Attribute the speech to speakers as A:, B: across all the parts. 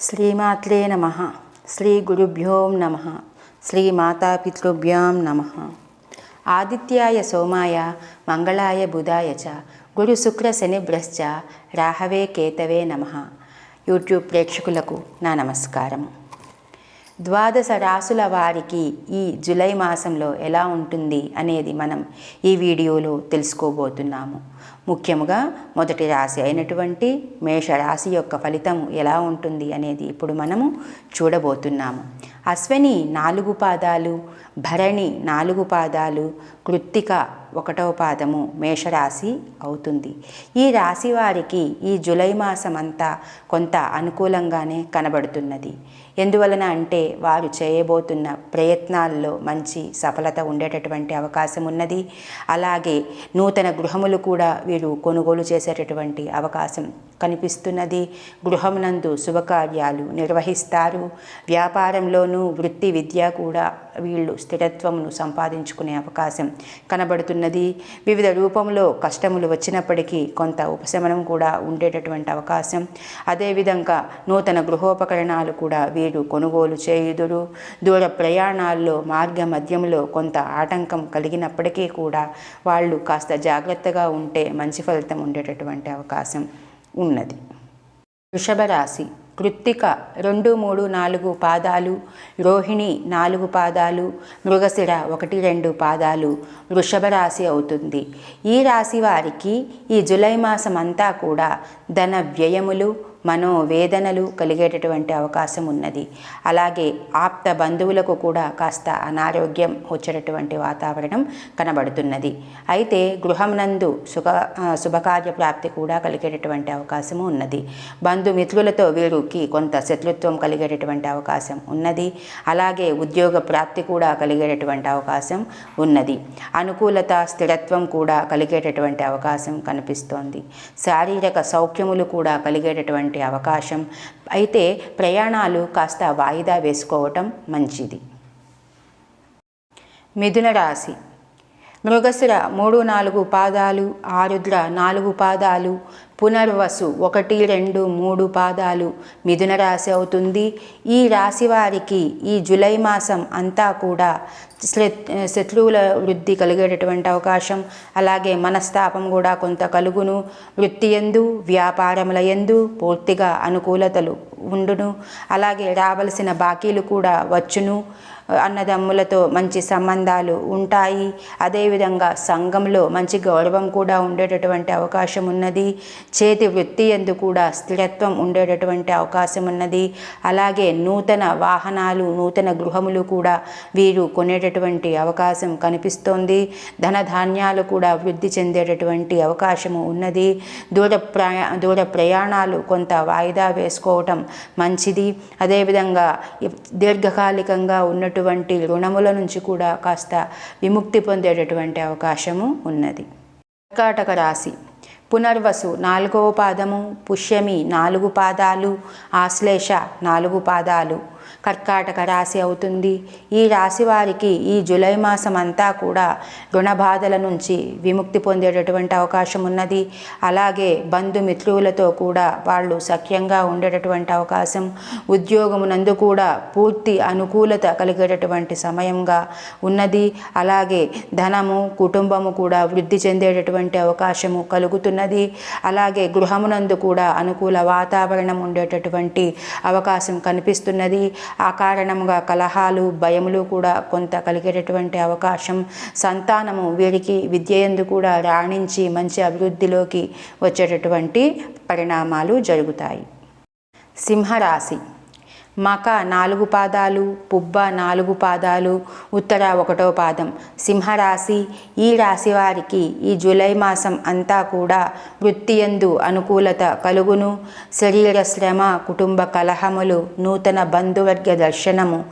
A: శ్రీమాత్రే నమ. శ్రీ గురుభ్యో నమ. శ్రీ మాతాపితృభ్యాం నమ. ఆదిత్యాయ సోమాయ మంగళాయ బుధాయ చ గురు శుక్ర శనిభ్రశ్చ రాహవే కేతవే నమ. యూట్యూబ్ ప్రేక్షకులకు నా నమస్కారం. ద్వాదశ రాసుల వారికి ఈ జులై మాసంలో ఎలా ఉంటుంది అనేది మనం ఈ వీడియోలో తెలుసుకోబోతున్నాము. ముఖ్యంగా మొదటి రాశి అయినటువంటి మేషరాశి యొక్క ఫలితం ఎలా ఉంటుంది అనేది ఇప్పుడు మనము చూడబోతున్నాము. అశ్వని నాలుగు పాదాలు భరణి నాలుగు పాదాలు కృత్తిక ఒకటవ పాదము మేషరాశి అవుతుంది. ఈ రాశి వారికి ఈ జులై మాసం అంతా కొంత అనుకూలంగానే కనబడుతున్నది. ఎందువలన అంటే వారు చేయబోతున్న ప్రయత్నాల్లో మంచి సఫలత ఉండేటటువంటి అవకాశం ఉన్నది. అలాగే నూతన గృహములు కూడా వీరు కొనుగోలు చేసేటటువంటి అవకాశం కనిపిస్తున్నది. గృహమునందు శుభకార్యాలు నిర్వహిస్తారు. వ్యాపారంలోనూ వృత్తి విద్య కూడా వీళ్ళు స్థిరత్వమును సంపాదించుకునే అవకాశం కనబడుతున్నది. వివిధ రూపంలో కష్టములు వచ్చినప్పటికీ కొంత ఉపశమనం కూడా ఉండేటటువంటి అవకాశం. అదేవిధంగా నూతన గృహోపకరణాలు కూడా వీరు కొనుగోలు చేయుదురు. దూర ప్రయాణాల్లో మార్గ మధ్యంలో కొంత ఆటంకం కలిగినప్పటికీ కూడా వాళ్ళు కాస్త జాగ్రత్తగా ఉంటే మంచి ఫలితం ఉండేటటువంటి అవకాశం ఉన్నది. వృషభ రాశి కృత్తిక రెండు మూడు నాలుగు పాదాలు రోహిణి నాలుగు పాదాలు మృగశిర ఒకటి రెండు పాదాలు వృషభ రాశి అవుతుంది. ఈ రాశి వారికి ఈ జులై మాసం అంతా కూడా ధన వ్యయములు మనోవేదనలు కలిగేటటువంటి అవకాశం ఉన్నది. అలాగే ఆప్త బంధువులకు కూడా కాస్త అనారోగ్యం వచ్చేటటువంటి వాతావరణం కనబడుతున్నది. అయితే గృహంనందు సుఖ శుభకార్య ప్రాప్తి కూడా కలిగేటటువంటి అవకాశము ఉన్నది. బంధుమిత్రులతో వీరికి కొంత శత్రుత్వం కలిగేటటువంటి అవకాశం ఉన్నది. అలాగే ఉద్యోగ ప్రాప్తి కూడా కలిగేటటువంటి అవకాశం ఉన్నది. అనుకూలత స్థిరత్వం కూడా కలిగేటటువంటి అవకాశం కనిపిస్తోంది. శారీరక సౌఖ్యములు కూడా కలిగేటటువంటి అవకాశం. అయితే ప్రయాణాలు కాస్త వాయిదా వేసుకోవటం మంచిది. మిథున రాశి మృగశిర మూడు నాలుగు పాదాలు ఆరుద్ర నాలుగు పాదాలు పునర్వసు ఒకటి రెండు మూడు పాదాలు మిథున రాశి అవుతుంది. ఈ రాశి వారికి ఈ జులై మాసం అంతా కూడా శత్రువుల వృద్ధి కలిగేటటువంటి అవకాశం. అలాగే మనస్తాపం కూడా కొంత కలుగును. వృత్తి ఎందు వ్యాపారముల ఎందు పూర్తిగా అనుకూలతలు ఉండును. అలాగే రావలసిన బాకీలు కూడా వచ్చును. అన్నదమ్ములతో మంచి సంబంధాలు ఉంటాయి. అదేవిధంగా సంఘంలో మంచి గౌరవం కూడా ఉండేటటువంటి అవకాశం ఉన్నది. చేతి వృత్తి ఎందు కూడా స్థిరత్వం ఉండేటటువంటి అవకాశం ఉన్నది. అలాగే నూతన వాహనాలు నూతన గృహములు కూడా వీరు కొనేటటువంటి అవకాశం కనిపిస్తోంది. ధనధాన్యాలు కూడా వృద్ధి చెందేటటువంటి అవకాశము ఉన్నది. దూర ప్రయా దూర ప్రయాణాలు కొంత వాయిదా వేసుకోవటం మంచిది. అదేవిధంగా దీర్ఘకాలికంగా ఉన్నట్టు అటువంటి రుణముల నుంచి కూడా కాస్త విముక్తి పొందేటటువంటి అవకాశము ఉన్నది. కర్కాటక రాశి. పునర్వసు నాలుగవ పాదము పుష్యమి నాలుగు పాదాలు ఆశ్లేష నాలుగు పాదాలు. కర్కాటక రాశి అవుతుంది. ఈ రాశి వారికి ఈ జూలై మాసం అంతా కూడా రుణబాధల నుంచి విముక్తి పొందేటటువంటి అవకాశం ఉన్నది. అలాగే బంధుమిత్రులతో కూడా వాళ్ళు సఖ్యంగా ఉండేటటువంటి అవకాశం. ఉద్యోగమునందు కూడా పూర్తి అనుకూలత కలిగేటటువంటి సమయంగా ఉన్నది. అలాగే ధనము కుటుంబము కూడా వృద్ధి చెందేటటువంటి అవకాశము ఉన్నది. అలాగే గృహమునందు కూడా అనుకూల వాతావరణం ఉండేటటువంటి అవకాశం కనిపిస్తున్నది. ఆ కారణంగా కలహాలు భయములు కూడా కొంత కలిగేటటువంటి అవకాశం. సంతానము వీరికి విద్యయందు కూడా రాణించి మంచి అభివృద్ధిలోకి వచ్చేటటువంటి పరిణామాలు జరుగుతాయి. సింహరాశి మక నాలుగు పాదాలు పుబ్బ నాలుగు పాదాలు ఉత్తర ఒకటో పాదం. సింహరాశి ఈ రాశి వారికి ఈ జూలై మాసం అంతా కూడా వృత్తియందు అనుకూలత కలుగును. శరీర శ్రమ కుటుంబ కలహములు నూతన బంధువర్గ దర్శనము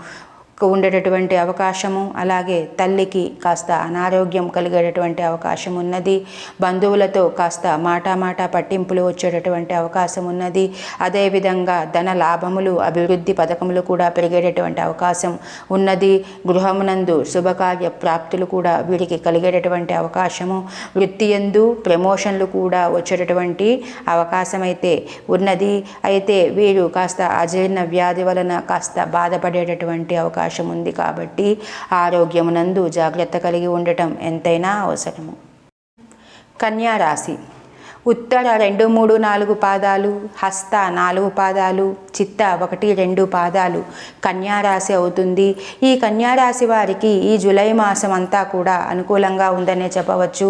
A: ఉండేటటువంటి అవకాశము అలాగే తల్లికి కాస్త అనారోగ్యం కలిగేటటువంటి అవకాశం ఉన్నది బంధువులతో కాస్త మాట పట్టింపులు వచ్చేటటువంటి అవకాశం ఉన్నది అదేవిధంగా ధన లాభములు అభివృద్ధి పథకములు కూడా పెరిగేటటువంటి అవకాశం ఉన్నది గృహమునందు శుభకార్య ప్రాప్తులు కూడా వీరికి కలిగేటటువంటి అవకాశము వృత్తి ఎందు ప్రమోషన్లు కూడా వచ్చేటటువంటి అవకాశం అయితే ఉన్నది అయితే వీరు కాస్త అజీర్ణ వ్యాధి వలన కాస్త బాధపడేటటువంటి అవకాశం ఉంది కాబట్టి ఆరోగ్యమునందు జాగ్రత్త కలిగి ఉండటం ఎంతైనా అవసరము. కన్యా రాశి. ఉత్తర రెండు మూడు నాలుగు పాదాలు హస్త నాలుగు పాదాలు చిత్త ఒకటి రెండు పాదాలు కన్యారాశి అవుతుంది. ఈ కన్యారాశి వారికి ఈ జూలై మాసం అంతా కూడా అనుకూలంగా ఉందనే చెప్పవచ్చు.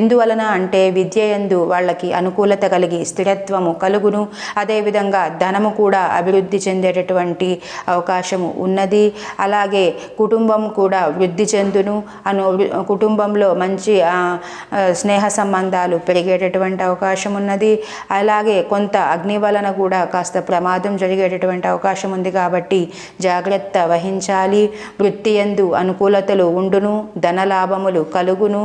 A: ఎందువలన అంటే విద్య ఎందు వాళ్ళకి అనుకూలత కలిగి స్థిరత్వము కలుగును. అదేవిధంగా ధనము కూడా అభివృద్ధి చెందేటటువంటి అవకాశము ఉన్నది. అలాగే కుటుంబం కూడా వృద్ధి చెందును. అను కుటుంబంలో మంచి స్నేహ సంబంధాలు పెరిగేటటువంటి అవకాశం ఉన్నది. అలాగే కొంత అగ్ని వలన కూడా కాస్త ప్రమాదం జరిగేటటువంటి అవకాశం ఉంది కాబట్టి జాగ్రత్త వహించాలి. వృత్తి ఎందు అనుకూలతలు ఉండును ధన లాభములు కలుగును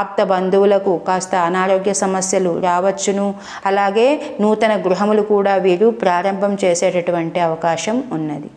A: ఆప్త బంధువులకు కాస్త అనారోగ్య సమస్యలు రావచ్చును. అలాగే నూతన గృహములు కూడా వీరు ప్రారంభం చేసేటటువంటి అవకాశం ఉన్నది.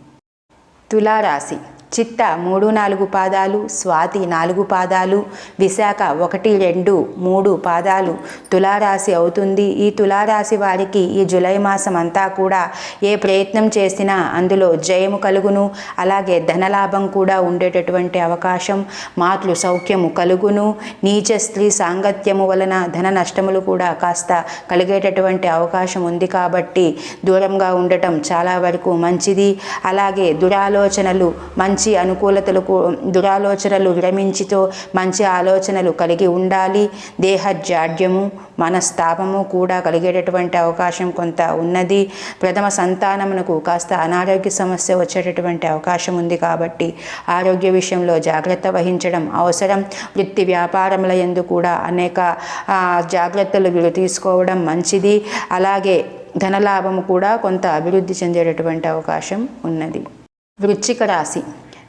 A: తులారాశి చిత్త మూడు నాలుగు పాదాలు స్వాతి నాలుగు పాదాలు విశాఖ ఒకటి రెండు మూడు పాదాలు. తులారాశి అవుతుంది. ఈ తులారాశి వారికి ఈ జులై మాసం అంతా కూడా ఏ ప్రయత్నం చేసినా అందులో జయము కలుగును. అలాగే ధనలాభం కూడా ఉండేటటువంటి అవకాశం మాతృ సౌఖ్యము కలుగును. నీచ స్త్రీ సాంగత్యము వలన ధన నష్టములు కూడా కాస్త కలిగేటటువంటి అవకాశం ఉంది కాబట్టి దూరంగా ఉండటం చాలా వరకు మంచిది. అలాగే దురాలోచనలు మంచి మంచి అనుకూలతలకు దురాలోచనలు విరమించితో మంచి ఆలోచనలు కలిగి ఉండాలి. దేహ జాడ్యము మనస్తాపము కూడా కలిగేటటువంటి అవకాశం కొంత ఉన్నది. ప్రథమ సంతానమునకు కాస్త అనారోగ్య సమస్య వచ్చేటటువంటి అవకాశం ఉంది కాబట్టి ఆరోగ్య విషయంలో జాగ్రత్త వహించడం అవసరం. వృత్తి వ్యాపారముల ఎందు కూడా అనేక జాగ్రత్తలు వీరు తీసుకోవడం మంచిది. అలాగే ధనలాభము కూడా కొంత అభివృద్ధి చెందేటటువంటి అవకాశం ఉన్నది. వృచ్చిక రాశి.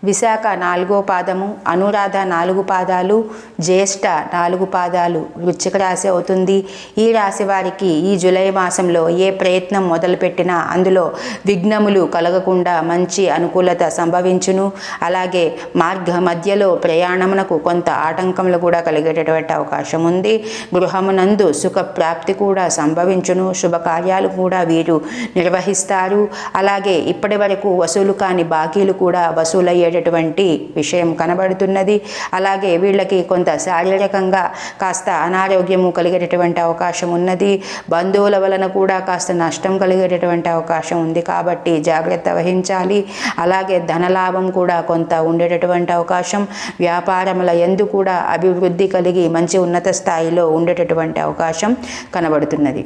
A: విశాఖ నాలుగో పాదము అనురాధ నాలుగు పాదాలు జ్యేష్ఠ నాలుగు పాదాలు వృచ్చిక రాశి అవుతుంది. ఈ రాశి వారికి ఈ జూలై మాసంలో ఏ ప్రయత్నం మొదలుపెట్టినా అందులో విఘ్నములు కలగకుండా మంచి అనుకూలత సంభవించును. అలాగే మార్గ మధ్యలో ప్రయాణమునకు కొంత ఆటంకములు కూడా కలిగేటటువంటి అవకాశం ఉంది. గృహమునందు సుఖ ప్రాప్తి కూడా సంభవించును. శుభకార్యాలు కూడా వీరు నిర్వహిస్తారు. అలాగే ఇప్పటి వరకు వసూలు కాని బాకీలు కూడా వసూలయ్యే వసూలయ్యేటటువంటి విషయం కనబడుతున్నది. అలాగే వీళ్ళకి కొంత శారీరకంగా కాస్త అనారోగ్యము కలిగేటటువంటి అవకాశం ఉన్నది. బంధువుల వలన కూడా కాస్త నష్టం కలిగేటటువంటి అవకాశం ఉంది కాబట్టి జాగ్రత్త వహించాలి. అలాగే ధనలాభం కూడా కొంత ఉండేటటువంటి అవకాశం. వ్యాపారముల ఎందు కూడా అభివృద్ధి కలిగి మంచి ఉన్నత స్థాయిలో ఉండేటటువంటి అవకాశం కనబడుతున్నది.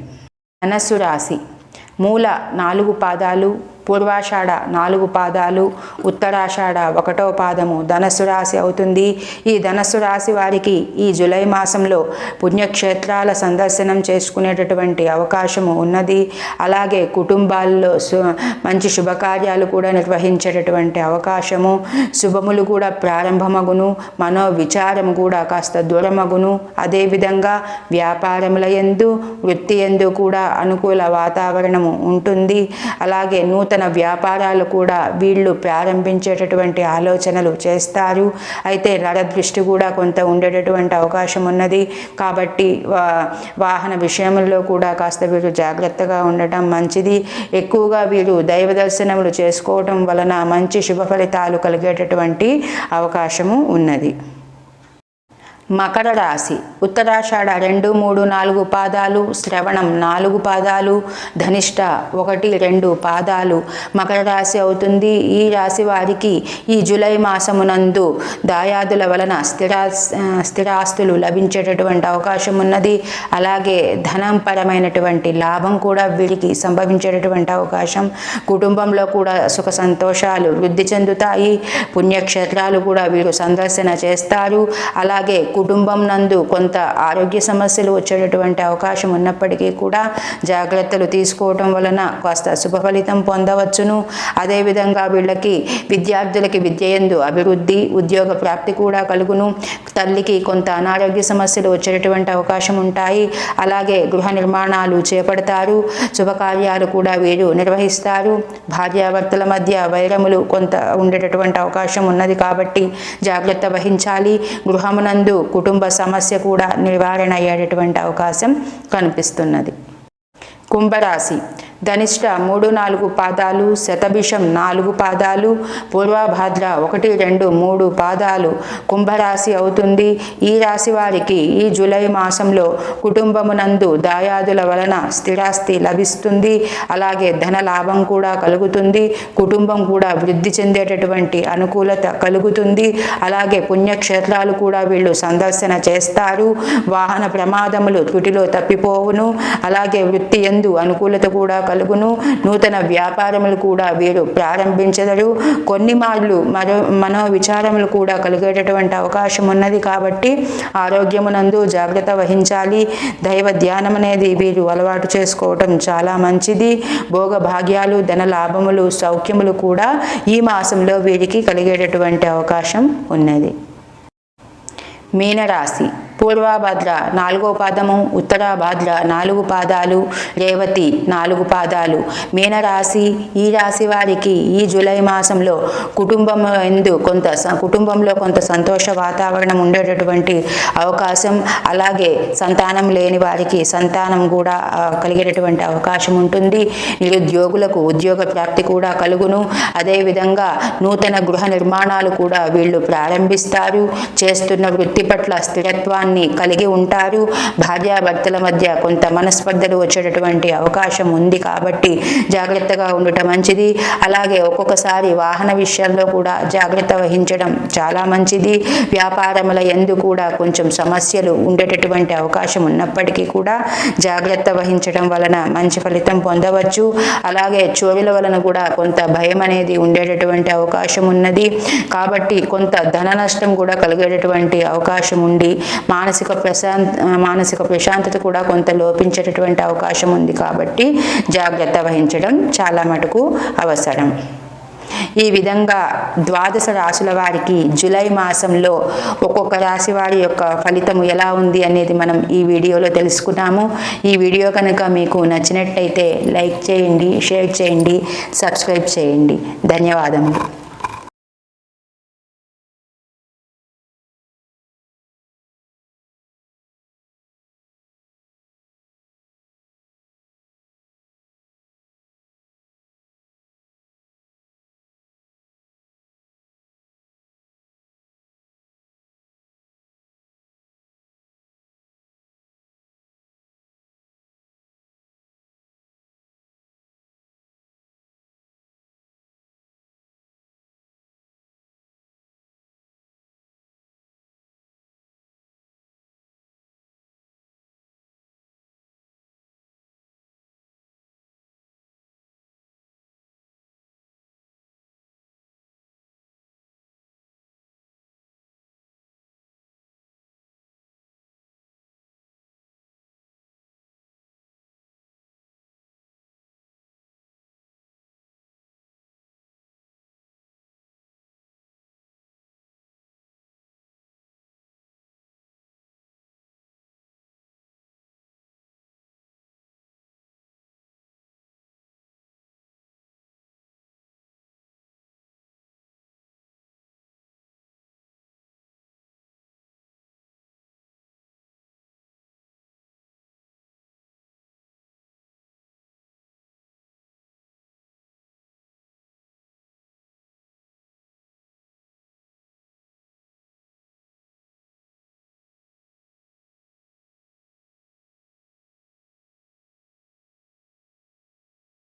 A: ధనస్సు రాశి. మూల నాలుగు పాదాలు పూర్వాషాఢ నాలుగు పాదాలు ఉత్తరాషాఢ ఒకటో పాదము ధనస్సు రాశి అవుతుంది. ఈ ధనస్సు రాశి వారికి ఈ జూలై మాసంలో పుణ్యక్షేత్రాల సందర్శనం చేసుకునేటటువంటి అవకాశము ఉన్నది. అలాగే కుటుంబాల్లో సు మంచి శుభకార్యాలు కూడా నిర్వహించేటటువంటి అవకాశము. శుభములు కూడా ప్రారంభమగును. మనో విచారము కూడా కాస్త దూరమగును. అదేవిధంగా వ్యాపారముల ఎందు వృత్తి ఎందు కూడా అనుకూల వాతావరణము ఉంటుంది. అలాగే నూతన వ్యాపారాలు కూడా వీళ్ళు ప్రారంభించేటటువంటి ఆలోచనలు చేస్తారు. అయితే నరదృష్టి కూడా కొంత ఉండేటటువంటి అవకాశం ఉన్నది. కాబట్టి వా- వాహన విషయంలో కూడా కాస్త వీరు జాగ్రత్తగా ఉండటం మంచిది. ఎక్కువగా వీరు దైవ దర్శనములు చేసుకోవటం వలన మంచి శుభ ఫలితాలు కలిగేటటువంటి అవకాశము ఉన్నది. మకర రాశి. ఉత్తరాషాఢ రెండు మూడు నాలుగు పాదాలు శ్రవణం నాలుగు పాదాలు ధనిష్ట ఒకటి రెండు పాదాలు. మకర రాశి అవుతుంది. ఈ రాశి వారికి ఈ జూలై మాసమునందు దాయాదుల వలన స్థిరా స్థిరాస్తులు లభించేటటువంటి అవకాశం ఉన్నది. అలాగే ధనం పరమైనటువంటి లాభం కూడా వీరికి సంభవించేటటువంటి అవకాశం. కుటుంబంలో కూడా సుఖ సంతోషాలు వృద్ధి చెందుతాయి. పుణ్యక్షేత్రాలు కూడా వీరు సందర్శన చేస్తారు. అలాగే కుటుంబం నందు కొంత ఆరోగ్య సమస్యలు వచ్చేటటువంటి అవకాశం ఉన్నప్పటికీ కూడా జాగ్రత్తలు తీసుకోవటం వలన కాస్త శుభ ఫలితం పొందవచ్చును. అదేవిధంగా వీళ్ళకి విద్యార్థులకి విద్యయందు అభివృద్ధి ఉద్యోగ ప్రాప్తి కూడా కలుగును. తల్లికి కొంత అనారోగ్య సమస్యలు వచ్చేటటువంటి అవకాశం ఉంటాయి. అలాగే గృహ నిర్మాణాలు చేపడతారు. శుభకార్యాలు కూడా వీరు నిర్వహిస్తారు. భార్యాభర్తల మధ్య వైరములు కొంత ఉండేటటువంటి అవకాశం ఉన్నది కాబట్టి జాగ్రత్త వహించాలి. గృహమునందు కుటుంబ సమస్య కూడా నివారణ అయ్యేటటువంటి అవకాశం కనిపిస్తున్నది. కుంభరాశి. ధనిష్ట మూడు నాలుగు పాదాలు శతభిషం నాలుగు పాదాలు పూర్వభాద్ర ఒకటి రెండు మూడు పాదాలు. కుంభరాశి అవుతుంది. ఈ రాశి వారికి ఈ జూలై మాసంలో కుటుంబమునందు దాయాదుల వలన స్థిరాస్తి లభిస్తుంది. అలాగే ధన లాభం కూడా కలుగుతుంది. కుటుంబం కూడా వృద్ధి చెందేటటువంటి అనుకూలత కలుగుతుంది. అలాగే పుణ్యక్షేత్రాలు కూడా వీళ్ళు సందర్శన చేస్తారు. వాహన ప్రమాదములు తుటిలో తప్పిపోవును. అలాగే వృత్తి ఎందు అనుకూలత కూడా కలుగును. నూతన వ్యాపారములు కూడా వీరు ప్రారంభించదరు. కొన్ని మార్లు మరో మనో విచారములు కూడా కలిగేటటువంటి అవకాశం ఉన్నది కాబట్టి ఆరోగ్యమునందు జాగ్రత్త వహించాలి. దైవ ధ్యానం అనేది వీరు అలవాటు చేసుకోవటం చాలా మంచిది. భోగ భాగ్యాలు ధన లాభములు సౌఖ్యములు కూడా ఈ మాసంలో వీరికి కలిగేటటువంటి అవకాశం ఉన్నది. మీనరాశి పూర్వాభద్ర నాలుగో పాదము ఉత్తరాభద్ర నాలుగు పాదాలు రేవతి నాలుగు పాదాలు. మీనరాశి ఈ రాశి వారికి ఈ జూలై మాసంలో కుటుంబం ఎందు కొంత స- కుటుంబంలో కొంత సంతోష వాతావరణం ఉండేటటువంటి అవకాశం అలాగే సంతానం లేని వారికి సంతానం కూడా కలిగేటటువంటి అవకాశం ఉంటుంది. నిరుద్యోగులకు ఉద్యోగ ప్రాప్తి కూడా కలుగును. అదేవిధంగా నూతన గృహ నిర్మాణాలు కూడా వీళ్ళు ప్రారంభిస్తారు. చేస్తున్న వృత్తి పట్ల స్థిరత్వాన్ని కలిగి ఉంటారు. భార్యాభర్తల మధ్య కొంత మనస్పర్ధలు వచ్చేటటువంటి అవకాశం ఉంది కాబట్టి జాగ్రత్తగా ఉండటం మంచిది. అలాగే ఒక్కొక్కసారి వాహన విషయాల్లో కూడా జాగ్రత్త వహించడం చాలా మంచిది. వ్యాపారముల ఎందు కూడా కొంచెం సమస్యలు ఉండేటటువంటి అవకాశం ఉన్నప్పటికీ కూడా జాగ్రత్త వహించడం వలన మంచి ఫలితం పొందవచ్చు. అలాగే చోరుల వలన కూడా కొంత భయం అనేది ఉండేటటువంటి అవకాశం ఉన్నది. కాబట్టి కొంత ధన నష్టం కూడా కలిగేటటువంటి అవకాశం ఉండి మానసిక ప్రశాంత మానసిక ప్రశాంతత కూడా కొంత లోపించేటటువంటి అవకాశం ఉంది కాబట్టి జాగ్రత్త వహించడం చాలా మటుకు అవసరం. ఈ విధంగా ద్వాదశ రాశుల వారికి జూలై మాసంలో ఒక్కొక్క రాశి వారి యొక్క ఫలితం ఎలా ఉంది అనేది మనం ఈ వీడియోలో తెలుసుకున్నాము. ఈ వీడియో కనుక మీకు నచ్చినట్టయితే లైక్ చేయండి షేర్ చేయండి సబ్స్క్రైబ్ చేయండి. ధన్యవాదములు.